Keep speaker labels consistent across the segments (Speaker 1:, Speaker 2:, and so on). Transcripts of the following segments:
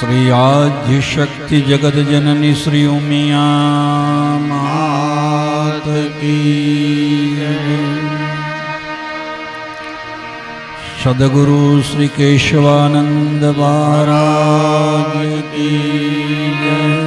Speaker 1: શ્રી આદ્ય શક્તિ જગત જનની શ્રી ઉમિયા માત. સદગુરુ શ્રી કેશવાનંદ મહારાજ કી.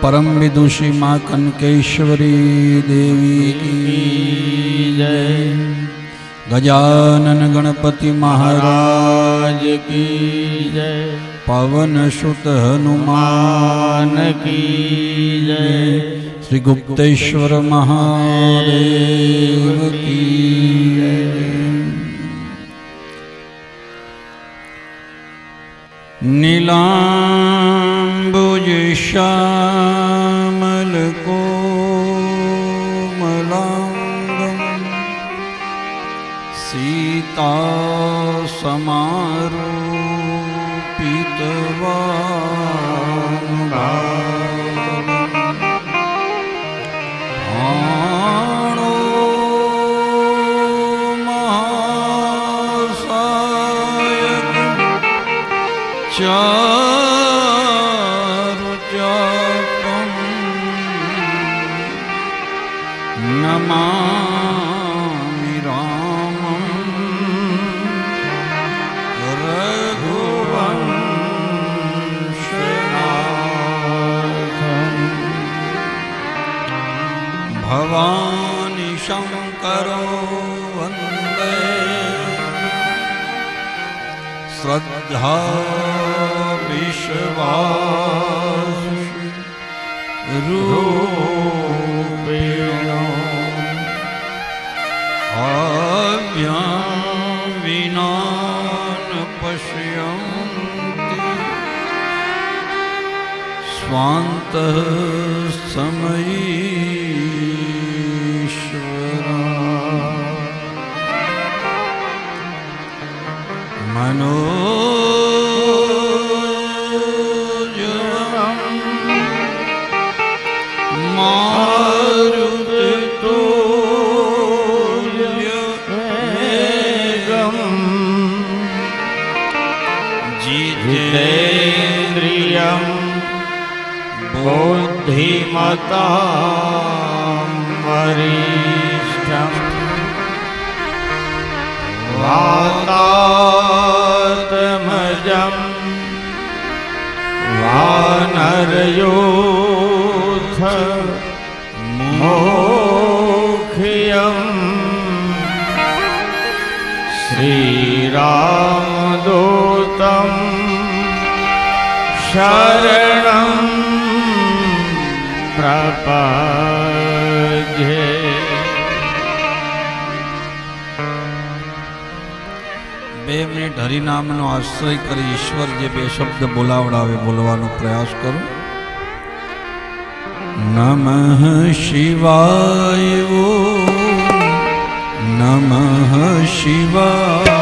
Speaker 1: પરમ વિદુષી માં કનકેશ્વરી દેવી જય. ગજાનન ગણપતિ મહારાજ કી જય. પવન સુત હનુમાન કી જય. શ્રી ગુપ્તેશ્વર મહાદેવ કી નીલાંબુજ શા ચારુ ચાપમ નમામિ રામમ રઘુવંશનાથમ ભવાની શંકરો વંદે શ્રદ્ધા વિશ્વાસ રૂપે આવ્યા વિનાન પશ્યંતિ સ્વાંત
Speaker 2: સમયે માતા વરિષ્ઠ વાતાત્મજમ વાનરયોથ મોખિયમ શ્રીરામદૂતમ શરણમ પ્રપજે
Speaker 1: બે મિનિટ હરિનામનો આશ્રય કરી ઈશ્વર જે બે શબ્દ બોલાવડાવે બોલવાનો પ્રયાસ કરું. નમઃ શિવાય નમઃ શિવાય.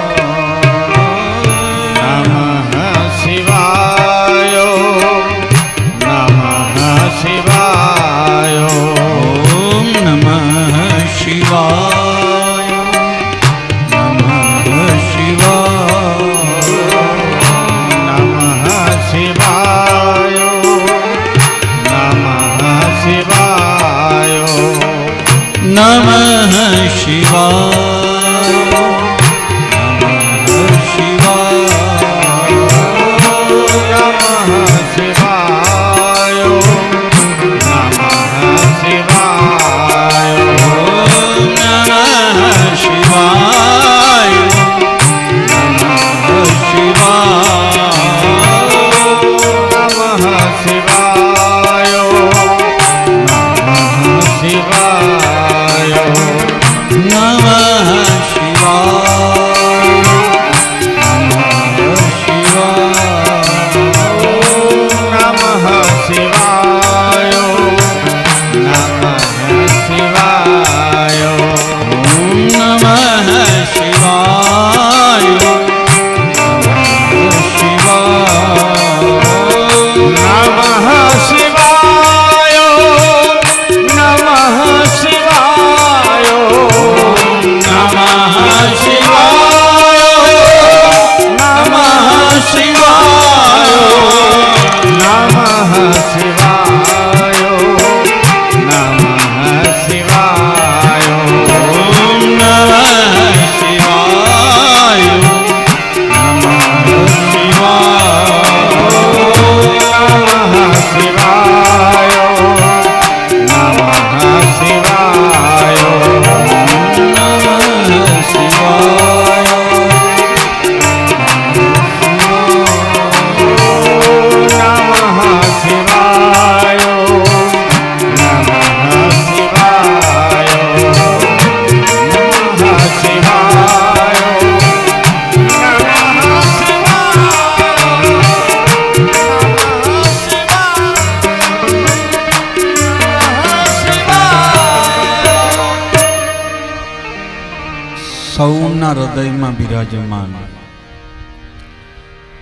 Speaker 1: હૃદયમાં બિરાજમાન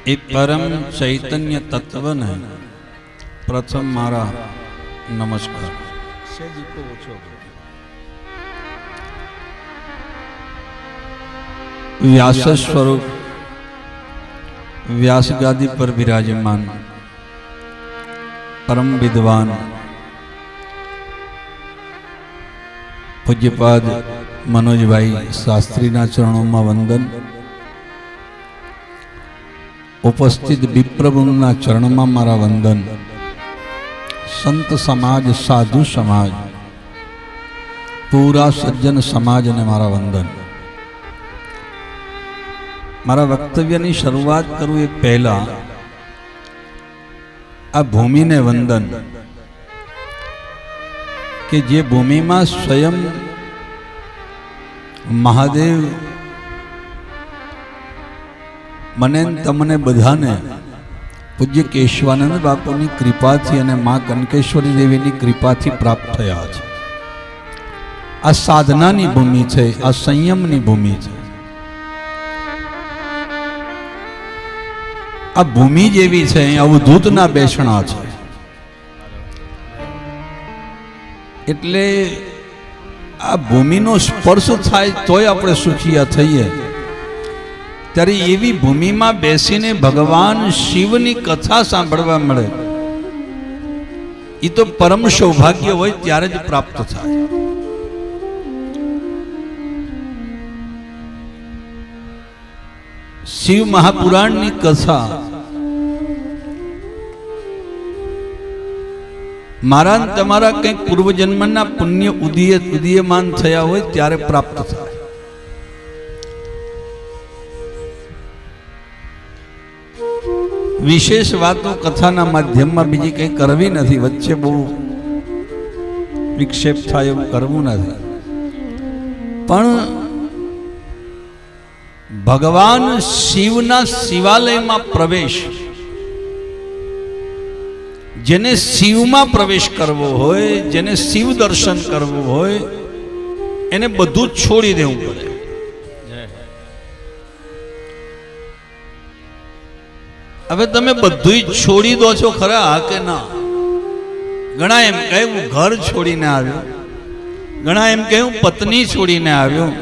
Speaker 1: એ પરમ ચૈતન્ય તત્વને પ્રથમ મારા નમસ્કાર વ્યાસ સ્વરૂપ વ્યાસ ગાદી પર બિરાજમાન પરમ વિદ્વાન પૂજ્યપાદ મનોજભાઈ શાસ્ત્રીના ચરણોમાં વંદન. ઉપસ્થિત વિપ્રભુના ચરણમાં મારા વંદન. સંત સમાજ, સાધુ સમાજ, પૂરા સજ્જન સમાજને મારા વંદન. મારા વક્તવ્યની શરૂઆત કરું એ પહેલા આ ભૂમિને વંદન. કે જે ભૂમિમાં સ્વયં મહાદેવ, મને તમને બધાને પૂજ્ય કેશવાનંદ બાપુની કૃપાથી અને મા કનકેશ્વરી દેવીની કૃપાથી પ્રાપ્ત થયા છે. આ સાધનાની ભૂમિ છે, આ સંયમની ભૂમિ છે. આ ભૂમિ જેવી છે અવધૂતના બેસણા છે. એટલે આ ભૂમિનો સ્પર્શ થાય તોય આપણે સુખિયા થઈએ. ત્યારે એવી ભૂમિમાં બેસીને ભગવાન શિવની કથા સાંભળવા મળે. એ તો પરમ સૌભાગ્ય હોય ત્યારે જ પ્રાપ્ત થાય. શિવ મહાપુરાણની કથા મારા તમારા કંઈક પૂર્વજન્મના પુણ્ય ઉદીય ઉદીયમાન થયા હોય ત્યારે પ્રાપ્ત થાય. વિશેષ વાતો કથાના માધ્યમમાં બીજી કંઈ કરવી નથી. વચ્ચે બહુ વિક્ષેપ થાય એવું કરવું નથી. પણ ભગવાન શિવના શિવાલયમાં પ્રવેશ જેને શિવમાં પ્રવેશ કરવો હોય, જેને શિવ દર્શન કરવું હોય, એને બધું જ છોડી દેવું પડે. હવે તમે બધું છોડી દો છો ખરા કે ના? ઘણા એમ કહે ઘર છોડીને આવ્યો. ઘણા એમ કહે, હું પત્ની છોડીને આવ્યો.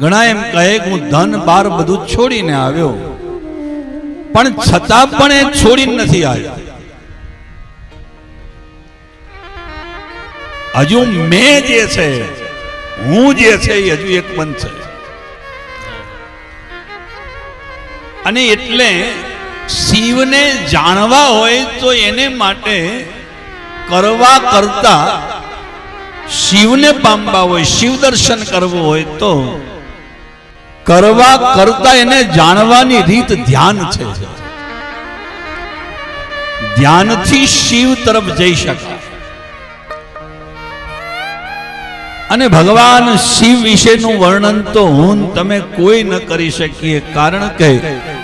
Speaker 1: ઘણા એમ કહે, હું ધન, બાર બધું છોડીને આવ્યો. પણ છતાં પણ એ છોડીને નથી આવ્યો. હજુ મેં જે છે, હું જે છે એ હજુ એક મન છે. અને એટલે શિવને જાણવા હોય તો એને માટે કરવા કરતા શિવને પામવા હોય, શિવ દર્શન કરવું હોય તો કરવા કરતા એને જાણવાની રીત ધ્યાન છે. ધ્યાનથી શિવ તરફ જઈ શકાય. અને ભગવાન શિવ વિશેનું વર્ણન તો હું તમે કોઈ ન કરી શકીએ. કારણ કે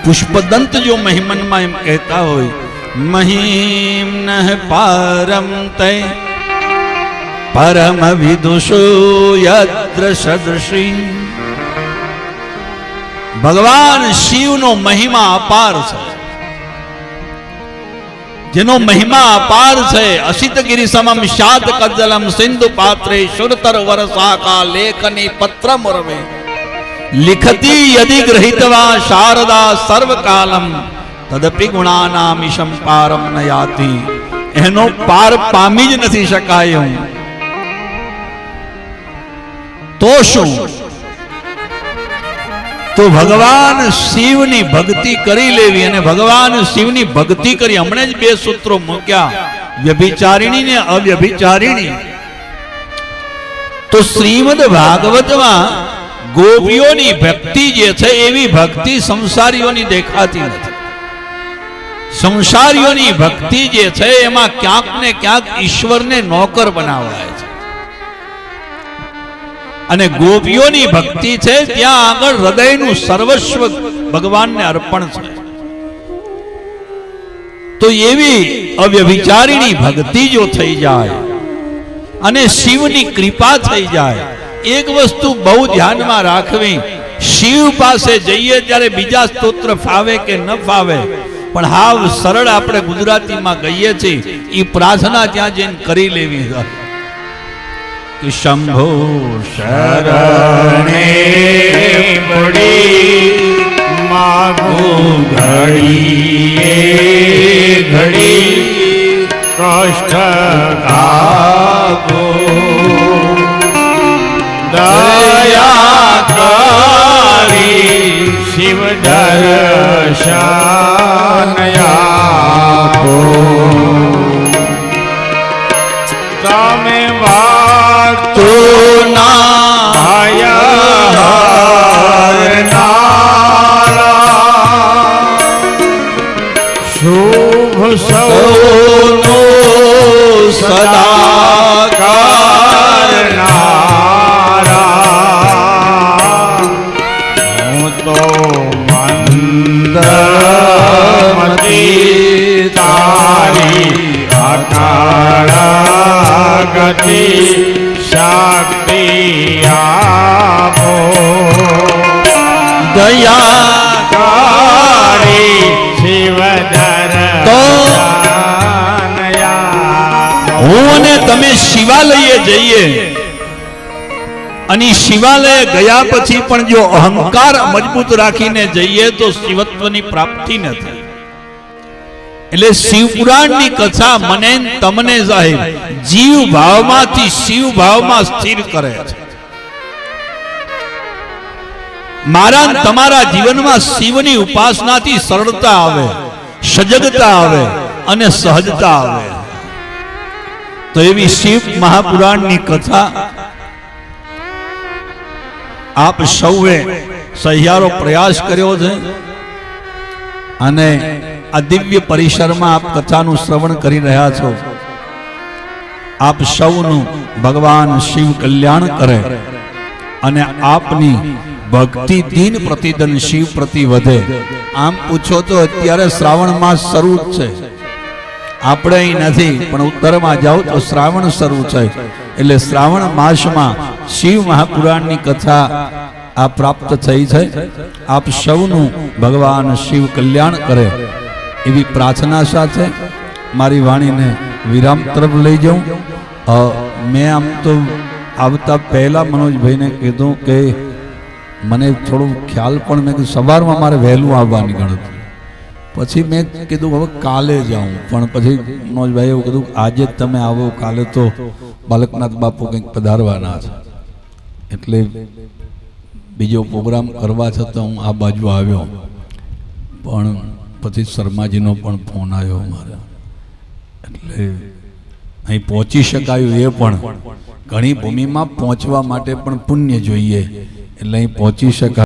Speaker 1: પુષ્પદંત જો મહિમનમાં એમ કહેતા હોય, મહિમ નહ પારમ તય, પરમ વિદુષો યદ્ર સદૃશી. ભગવાન શિવનો મહિમા અપાર છે. જેનો મહિમા અપાર છે. અસિત ગિરી સમમ શાદ કજલમ સિંધુ પાત્રે સુરતર વરસાકા લેખની પત્ર મુરવે લિખતી યદિ ગ્રહિતવા શારદા સર્વકાલમ, તદપી ગુણાનામિશમ પારમ ન યાતિ એનો પાર પામી જ નથી શકાય. તો શું? તો ભગવાન શિવની ભક્તિ કરી લેવી અને ભગવાન શિવની ભક્તિ કરી. હમણાં જ બે સૂત્રો મૂક્યા. વ્યભિચારિણી ને અવ્યભિચારિણી. તો શ્રીમદ ભાગવતમાં ગોપીઓની ભક્તિ જે છે એવી ભક્તિ સંસારીઓની દેખાતી નથી. સંસારીઓની ભક્તિ જે છે એમાં ક્યાંક ને ક્યાંક ઈશ્વરને નોકર બનાવાય છે. અને ગોપીઓની ભક્તિ છે, ત્યાં આગળ હૃદયનું સર્વસ્વ ભગવાનને અર્પણ છે. તો એવી અવ્યભિચારીની ભક્તિ જો થઈ જાય અને શિવની કૃપા થઈ જાય, એક વસ્તુ બહુ ધ્યાનમાં રાખવી, શિવ પાસે જઈએ ત્યારે બીજા સ્તોત્ર ફાવે કે ન ફાવે, પણ હાવ સરળ આપણે ગુજરાતીમાં કહીએ છીએ એ પ્રાર્થના ત્યાં જઈને કરી લેવી શંભો
Speaker 2: શરણે પડી માગું ઘડીએ ઘડી કષ્ટ કાપો. દયા કરી શિવ દર્શનયા આપો. તમે
Speaker 1: સૌનો સદા
Speaker 2: કરનારા હું તો મંદમતી તારી અકાળા ગતિ શક્તિ આપો
Speaker 1: દયા
Speaker 2: કાળી શિવ
Speaker 1: તો હું અને તમે શિવાલયે જઈએ. અને શિવાલય ગયા પછી પણ જો અહંકાર મજબૂત રાખીને જઈએ તો શિવત્વની પ્રાપ્તિ ન થાય. એટલે શિવ પુરાણની કથા મને તમને સાહેબ જીવ ભાવમાંથી શિવ ભાવમાં સ્થિર કરે છે. મારા તમારા જીવનમાં શિવની ઉપાસનાથી સરળતા આવે સજગતા આવે અને સહજતા આવે. તો એવી શિવ મહાપુરાણની કથા આપ સૌએ સહિયારો પ્રયાસ કર્યો છે. અને આ દિવ્ય પરિસરમાં આપ કથાનું શ્રવણ કરી રહ્યા છો. આપ સૌનું ભગવાન શિવ કલ્યાણ કરે અને આપની ભક્તિ દિન પ્રતિદન શિવ પ્રતિ વધે. આમ પૂછો તો અત્યારે શ્રાવણ માસ શરૂ જ છે. આપણે અહીં નથી, પણ ઉત્તરમાં જાઓ તો શ્રાવણ શરૂ છે. એટલે શ્રાવણ માસમાં શિવ મહાપુરાણની કથા આ પ્રાપ્ત થઈ છે. આપ સૌનું ભગવાન શિવ કલ્યાણ કરે. એવી પ્રાર્થના સાથે મારી વાણીને વિરામ તરફ લઈ જાઉં. મેં આમ તો આવતા પહેલાં મનોજભાઈને કીધું કે મને થોડો ખ્યાલ પણ મેં કીધું સવારમાં મારે વહેલું આવવાની ગણતરી પછી મેં કીધું હવે કાલે જાઉં. પણ પછી મનોજભાઈ એવું કીધું આજે તમે આવો, કાલે તો બાલકનાથ બાપુ કંઈક પધારવાના છે. એટલે બીજો પ્રોગ્રામ કરવા છતાં હું આ બાજુ આવ્યો. પણ પછી શર્માજીનો પણ ફોન આવ્યો મારા. એટલે અહીં પહોંચી શકાયું એ પણ. ઘણી ભૂમિમાં પહોંચવા માટે પણ પુણ્ય જોઈએ. એટલે અહીં પહોંચી શકાય